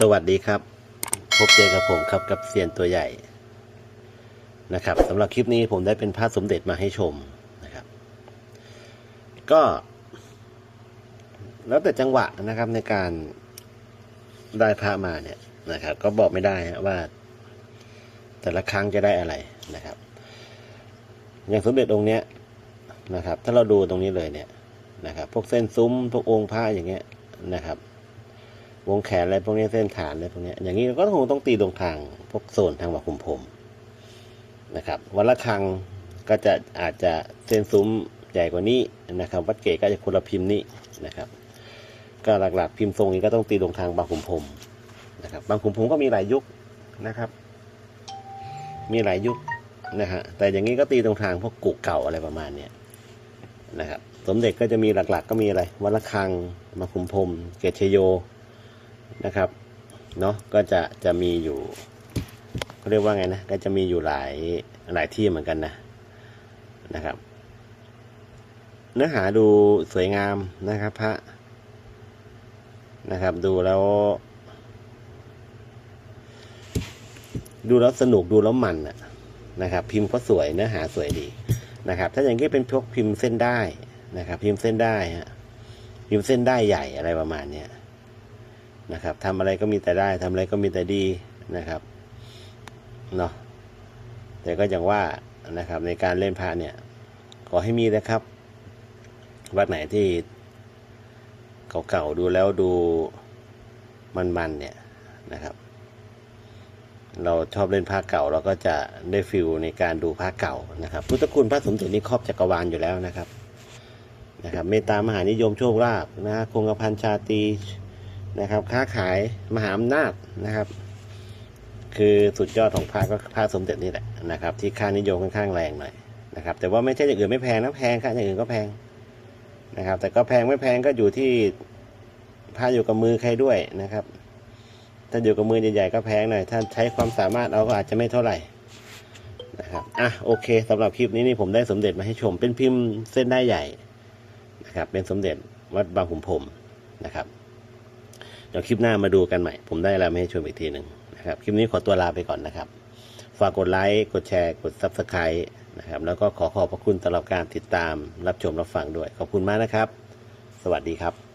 สวัสดีครับ พบเจอกับผมครับกับเซียนตัวใหญ่นะครับสำหรับคลิปนี้ผมได้เป็นพระสมเด็จมาให้ชมนะครับ ก็ แล้วแต่จังหวะนะครับในการได้พระมาเนี่ยนะครับ ก็บอกไม่ได้ฮะว่า แต่ละครั้งจะได้อะไรนะครับ อย่างสมเด็จองค์เนี้ยนะครับ ถ้าเราดูตรงนี้เลยเนี่ยนะครับ พวกเส้นซุ้มพวกองค์พระอย่างเงี้ยนะครับ วงแขนอะไรพวกนี้เส้นฐานอะไรพวกนี้อย่างนี้ก็คงต้องตีตรงทางพวกโซนทางวัดคุมพรมนะครับวันละครังก็จะอาจจะเส้นซุ้มใหญ่กว่านี้นะครับ วัดเกตก็จะคนละพิมพ์นี้นะครับ ก็หลักๆพิมพ์ทรงนี้ก็ต้องตีตรงทางบางขุมพรมนะครับ บางขุมพรมก็มีหลายยุคนะครับ มีหลายยุคนะฮะแต่อย่างนี้ก็ตีตรงทางพวกกุกเก่าอะไรประมาณเนี้ยนะครับ สมเด็จก็จะมีหลักๆ ก็มีอะไรวัดละคังมาคุมพรมเกตชโย นะครับเนาะก็จะจะมีอยู่เขาเรียกว่าไงนะก็จะมีอยู่หลายหลายที่เหมือนกันนะนะครับ เนื้อหาดูสวยงามนะครับพระนะครับ ดูแล้ว ดูแล้วสนุกดูแล้วมันอะนะครับ พิมพ์ก็สวยเนื้อหาสวยดีนะครับ ถ้าอย่างนี้เป็นพวกพิมพ์เส้นได้นะครับ พิมพ์เส้นได้ฮะพิมพ์เส้นได้ใหญ่อะไรประมาณเนี้ย นะครับทำอะไรก็มีแต่ได้ทำอะไรก็มีแต่ดีนะครับเนาะแต่ก็อย่างว่านะครับในการเล่นพระเนี่ยขอให้มีนะครับ วัดไหนที่เก่าๆดูแล้วดูมันๆเนี่ยนะครับ เราชอบเล่นพระเก่าเราก็จะได้ฟิลในการดูพระเก่านะครับพุทธคุณพระสมเด็จนี่ครอบจักรวาลอยู่แล้วนะครับนะครับเมตตามหานิยมโชคลาภนะฮะคงกระพันชาตรี นะครับ ค้าขายมหาอำนาจนะครับ คือสุดยอดของพระก็พระสมเด็จนี่แหละนะครับ ที่ค่านิยมค่อนข้างแรงหน่อยนะครับ แต่ว่าไม่ใช่อย่างอื่นไม่แพงนะแพงครับอย่างอื่นก็แพงนะครับ แต่ก็แพงไม่แพงก็อยู่ที่พระอยู่กับมือใครด้วยนะครับถ้าอยู่กับมือใหญ่ๆก็แพงหน่อยถ้าใช้ความสามารถเอาก็อาจจะไม่เท่าไหร่นะครับอะโอเคสำหรับคลิปนี้นี่ผมได้สมเด็จมาให้ชมเป็นพิมพ์เส้นได้ใหญ่นะครับ เป็นสมเด็จวัดบางขุนพรมนะครับ เดี๋ยวคลิปหน้ามาดูกันใหม่ ผมได้อะไรมาให้ชมอีกทีหนึ่งนะครับ คลิปนี้ขอตัวลาไปก่อนนะครับ ฝากกดไลค์ กดแชร์ กด Subscribe นะครับ แล้วก็ขอขอบพระคุณสำหรับการติดตามรับชมรับฟังด้วย ขอบคุณมากนะครับ สวัสดีครับ